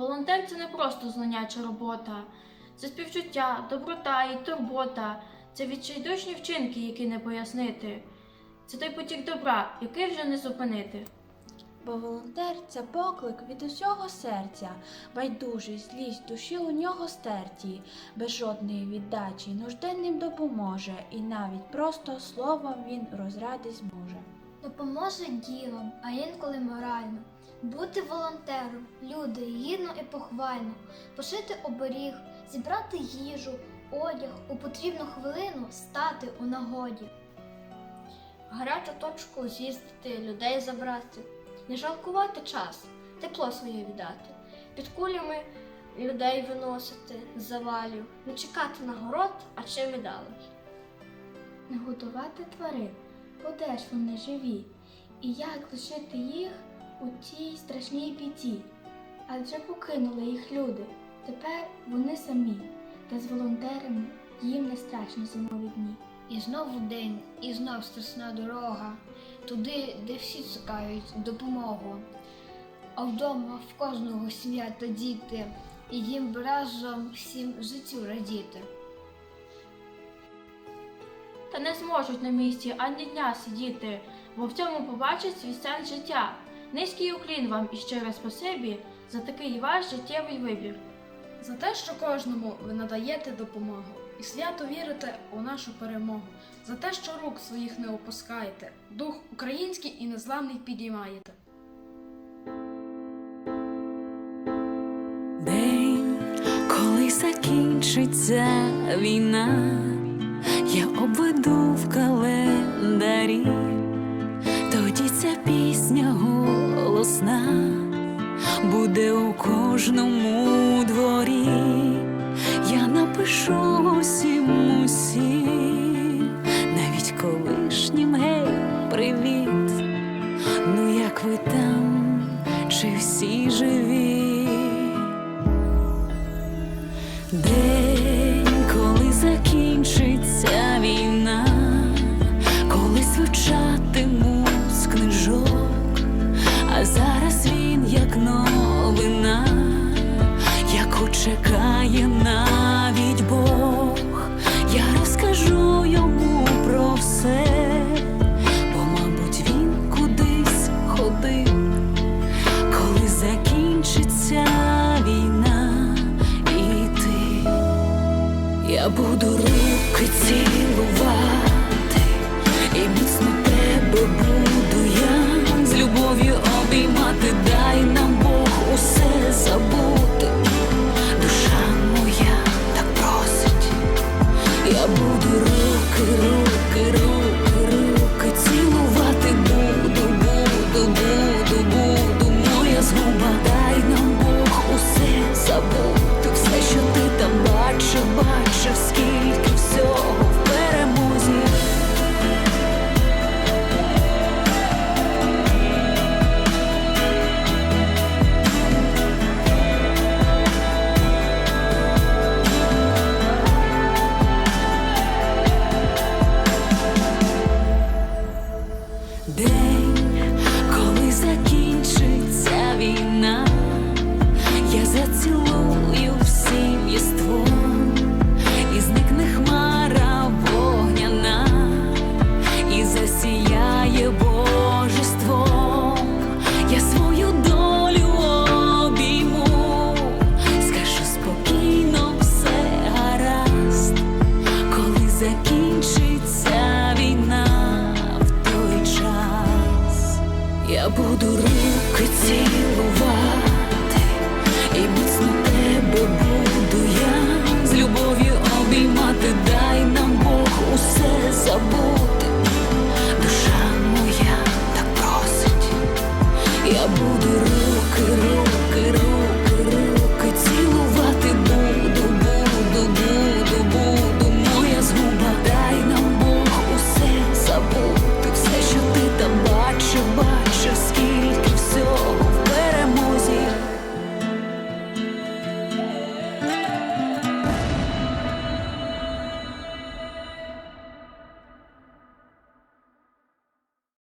Волонтер це не просто знання чи робота, це співчуття, доброта і турбота, це відчайдушні вчинки, які не пояснити. Це той потік добра, який вже не зупинити. Бо волонтер це поклик від усього серця, байдужість, злість душі у нього стерті, без жодної віддачі нужденним допоможе, і навіть просто словом він розради зможе. Допоможе ділом, а інколи морально. Бути волонтером, люди гідно і похвально, пошити оберіг, зібрати їжу, одяг, у потрібну хвилину стати у нагоді. Гарячу точку з'їздити, людей забрати, не жалкувати час, тепло своє віддати, під кулями людей виносити з завалів, не чекати нагород, а чим і дали. Не годувати тварин, бо де ж вони живі, і як лишити їх у тій страшній біді? Адже покинули їх люди, тепер вони самі, та з волонтерами їм не страшні зимові дні. І знову день, і знов страсна дорога, туди, де всі чекають допомогу. А вдома в кожного сім'я та діти, і їм б разом всім життю радіти. Та не зможуть на місці ані дня сидіти, бо в цьому побачать свій сенс життя. Низький уклін вам і щире спасибі за такий ваш життєвий вибір. За те, що кожному ви надаєте допомогу і свято вірите у нашу перемогу, за те, що рук своїх не опускаєте, дух український і незламний підіймаєте. День, коли закінчиться війна, я обведу в календарі, тоді ця пісня голосна буде у кожному дворі. Я напишу усім усім, я буду руки цілувати, Коли закінчиться війна, я зацілую всім єством, буду руки цілувати, і міцно тебе буду я з любов'ю обіймати, дай нам Бог усе забути. Душа моя так просить, я буду руки.